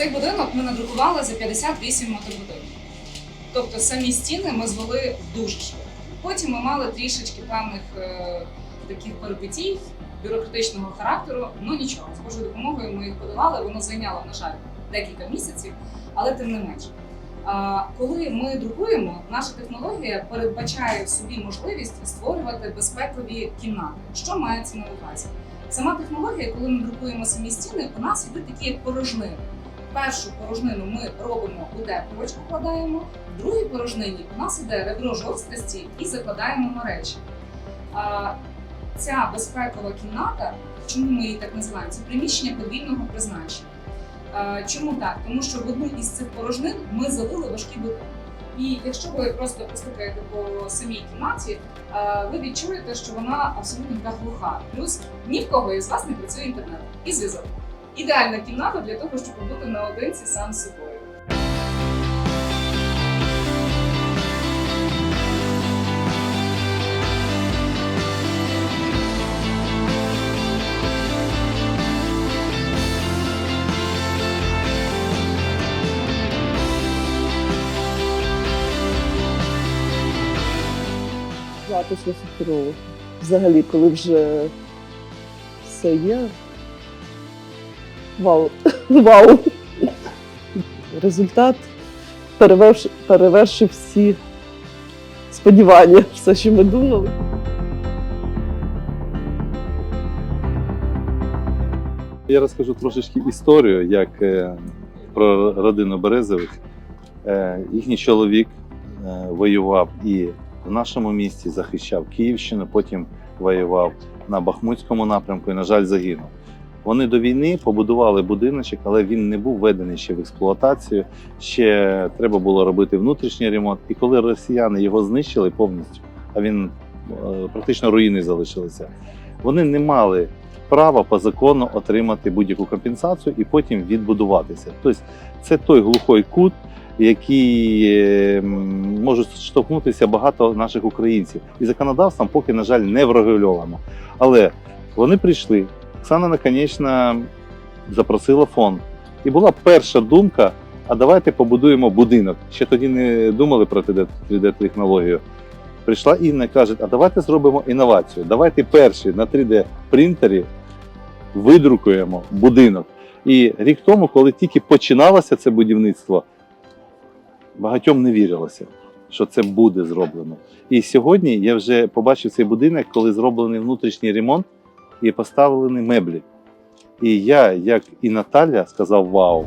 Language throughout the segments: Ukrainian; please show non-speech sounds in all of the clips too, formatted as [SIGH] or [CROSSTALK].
Цей будинок ми надрукували за 58 мотобудинків. Тобто самі стіни ми звели дуже швидко. Потім ми мали трішечки певних е, таких перипетій бюрократичного характеру. Ну нічого, з Божою допомогою ми їх подавали. Воно зайняло, на жаль, декілька місяців, але тим не менше. А, коли ми друкуємо, наша технологія передбачає в собі можливість створювати безпекові кімнати. Що мається на увазі? Сама технологія, коли ми друкуємо самі стіни, у нас йдуть такі порожнини. Першу порожнину ми робимо утеплювач, покладаємо, в другій порожнині у нас іде ребро жорсткості і закладаємо на. А, ця безпекова кімната, чому ми її так називаємо? Це приміщення подвійного призначення. Чому так? Тому що в одну із цих порожнин ми залили важкі бетон. І якщо ви просто постукаєте по самій кімнаті, ви відчуєте, що вона абсолютно така глуха. Плюс ні в кого із вас не працює інтернет і зв'язок. Ідеальна кімната для того, щоб побути наодинці сам собою. Суперово. Взагалі, коли вже все є. Вау. [LAUGHS] Вау. Результат перевершив, перевершив всі сподівання, все, що ми думали. Я розкажу трошечки історію, як е, про родину Березових. Е, їхній чоловік е, воював і в нашому місті захищав Київщину, потім воював на Бахмутському напрямку і, на жаль, загинув. Вони до війни побудували будиночок, але він не був введений ще в експлуатацію. Ще треба було робити внутрішній ремонт. І коли росіяни його знищили повністю, а він е, практично руїни залишилися, вони не мали права по закону отримати будь-яку компенсацію і потім відбудуватися. Тобто це той глухой кут, який е, можуть штовхнутися багато наших українців. І законодавством поки, на жаль, не врегульовано. Але вони прийшли. Оксана наконечно запросила фонд. І була перша думка: а давайте побудуємо будинок. Ще тоді не думали про 3D-технологію. Прийшла Інна і каже: а давайте зробимо інновацію. Давайте перші на 3D принтері видрукуємо будинок. І рік тому, коли тільки починалося це будівництво, багатьом не вірилося, що це буде зроблено. І сьогодні я вже побачив цей будинок, коли зроблений внутрішній ремонт і поставлені меблі. І я, як і Наталя, сказав вау.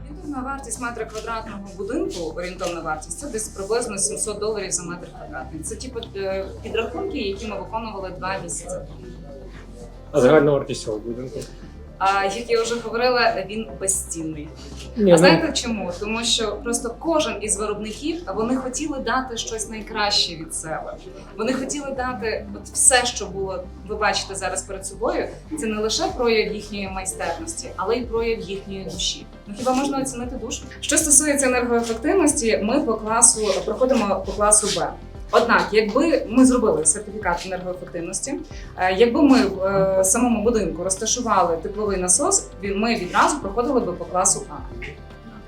Орієнтовна вартість метра квадратного будинку, орієнтовна вартість це десь приблизно 700 доларів за метр квадратний. Це ті е, підрахунки, які ми виконували два місяці. А загальна вартість цього будинку? А як я вже говорила, він безцінний. Ні, А ну, знаєте чому? Тому що просто кожен із виробників вони хотіли дати щось найкраще від себе. Вони хотіли дати от все, що було, ви бачите зараз перед собою. Це не лише прояв їхньої майстерності, але й прояв їхньої душі. Ну хіба можна оцінити душу? Що стосується енергоефективності, ми по класу проходимо по класу Б. Однак, якби ми зробили сертифікат енергоефективності, е, якби ми в е, самому будинку розташували тепловий насос, ми відразу проходили би по класу А.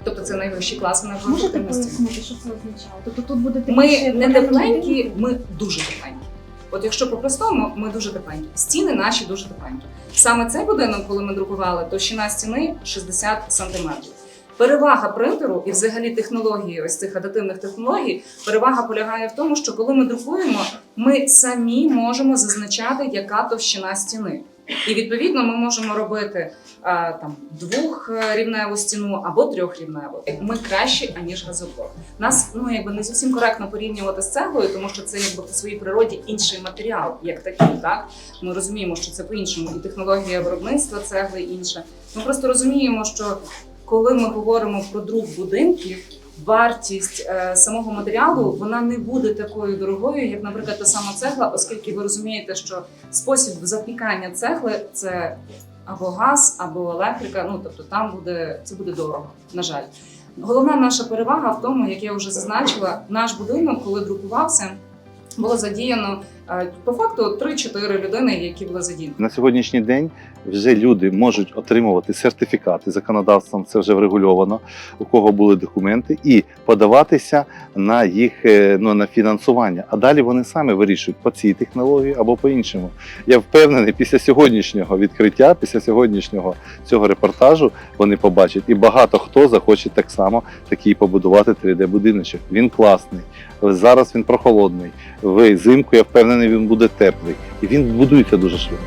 Тобто це найвищий клас Можете пояснити, що це означає? Тобто тут буде Ми не тепленькі, ми дуже тепленькі. От якщо по-простому, ми дуже тепленькі. Стіни наші дуже тепленькі. Саме цей будинок, коли ми друкували, товщина стіни 60 сантиметрів. Перевага принтеру і взагалі технології, ось цих адативних технологій, перевага полягає в тому, що коли ми друкуємо, ми самі можемо зазначати, яка товщина стіни. І відповідно ми можемо робити а, там двохрівневу стіну або трьохрівневу. Ми кращі аніж газоблок. Нас ну якби не зовсім коректно порівнювати з цеглою, тому що це якби по своїй природі інший матеріал, як такий. Так ми розуміємо, що це по-іншому, і технологія виробництва цегли інша. Ми просто розуміємо, що коли ми говоримо про друк будинків. Вартість е, самого матеріалу вона не буде такою дорогою, як, наприклад, та сама цегла, оскільки ви розумієте, що спосіб запікання цегли це або газ, або електрика. Ну тобто там буде це буде дорого. На жаль, головна наша перевага в тому, як я вже зазначила, наш будинок, коли друкувався, було задіяно по факту 3-4 людини, які були задіяні. На сьогоднішній день вже люди можуть отримувати сертифікати. Законодавством це вже врегульовано, у кого були документи, і подаватися на їх е, ну, на фінансування. А далі вони самі вирішують по цій технології або по іншому. Я впевнений, після сьогоднішнього відкриття, після сьогоднішнього цього репортажу вони побачать, і багато хто захоче так само такий побудувати 3D-будиночок. Він класний. Зараз він прохолодний. Взимку я впевнений, він буде теплий. І він будується дуже швидко.